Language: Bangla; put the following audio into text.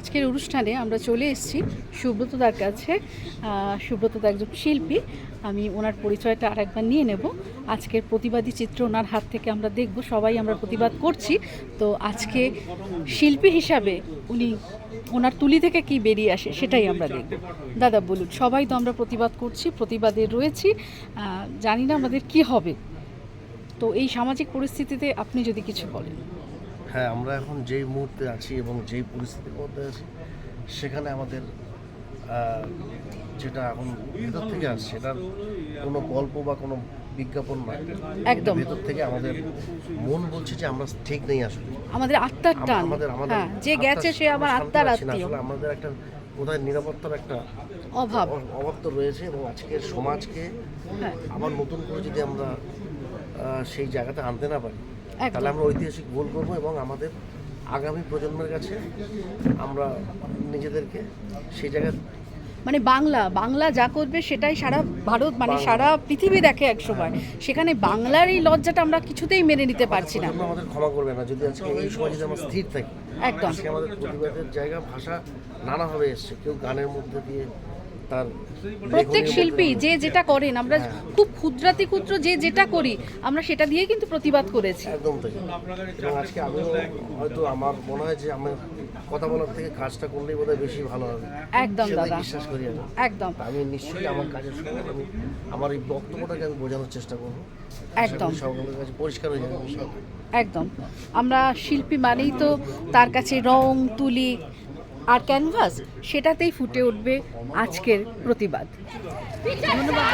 আজকের অনুষ্ঠানে আমরা চলে এসেছি সুব্রতদার কাছে। সুব্রতদা একজন শিল্পী। আমি ওনার পরিচয়টা আরেকবার নিয়ে নেব। আজকের প্রতিবাদী চিত্র ওনার হাত থেকে আমরা দেখব। সবাই আমরা প্রতিবাদ করছি। তো আজকে শিল্পী হিসাবে উনি ওনার তুলি থেকে কি বেরিয়ে আসে সেটাই আমরা দেখব। দাদা, বলুন, সবাই তো আমরা প্রতিবাদ করছি, প্রতিবাদে রয়েছি। জানি না আমাদের কি হবে। তো এই সামাজিক পরিস্থিতিতে আপনি যদি কিছু বলেন। হ্যাঁ আমরা এখন যেই মুহূর্তে আছি এবং যেই পরিস্থিতির মধ্যে আছি সেখানে আমাদের যেটা এখন ভেতর থেকে আসছে সেটার কোনো গল্প বা কোনো বিজ্ঞাপন নয় একদম। ভেতর থেকে আমাদের মন বলছে যে আমরা ঠিক নেই আসলে আমাদের আত্মার টান আমাদের আমাদের হ্যাঁ যে গেছে সে আমার আত্মার। আত্মীয় আসলে আমাদের একটা কোথায় নিরাপত্তার একটা অভাব অভাব তো রয়েছে এবং আজকের সমাজকে হ্যাঁ আবার নতুন করে যদি আমরা সেই জায়গাতে আনতে না পারি। তাহলে আমরা ঐতিহাসিক ভুল করব এবং আমাদের আগামী প্রজন্মের কাছে আমরা নিজেদেরকে সেই জায়গায় মানে বাংলা বাংলা যা করবে সেটাই সারা ভারত মানে সারা পৃথিবী দেখে এক সময়। সেখানে বাংলার এই লজ্জাটা আমরা কিছুতেই মেনে নিতে পারছি না। আমাদের ক্ষমা করবে না। যদি আজকে এই সময় যদি আমরা স্থির থাকি একদম। আজকে আমাদের প্রতিবাদের জায়গা ভাষা নানাভাবে এসছে। কেউ গানের মধ্যে দিয়ে তার প্রত্যেক শিল্পী যে যেটা করেন আমরা হ্যাঁ। খুব ক্ষুদ্রাতি ক্ষুদ্র যে যেটা করি আমরা সেটা দিয়ে কিন্তু প্রতিবাদ করেছি। একদম তাই। আজকে আমিও হয়তো আমার মনে হয় যে আমার কথা বলার থেকে কাজটা করলেই বোধহয় বেশি ভালো হবে। একদম দাদা। বিশ্বাস করি আমি। একদম। আমি নিশ্চয়ই আমার কাজের সময় আমি আমার এই বক্তব্যটাকে আমি বোঝানোর চেষ্টা করব। একদম। সকলের কাছে পরিষ্কার হয়ে যাবে একদম। আমরা শিল্পী মানেই তো তার কাছে রং তুলি আর ক্যানভাস সেটাতেই ফুটে উঠবে আজকের প্রতিবাদ। ধন্যবাদ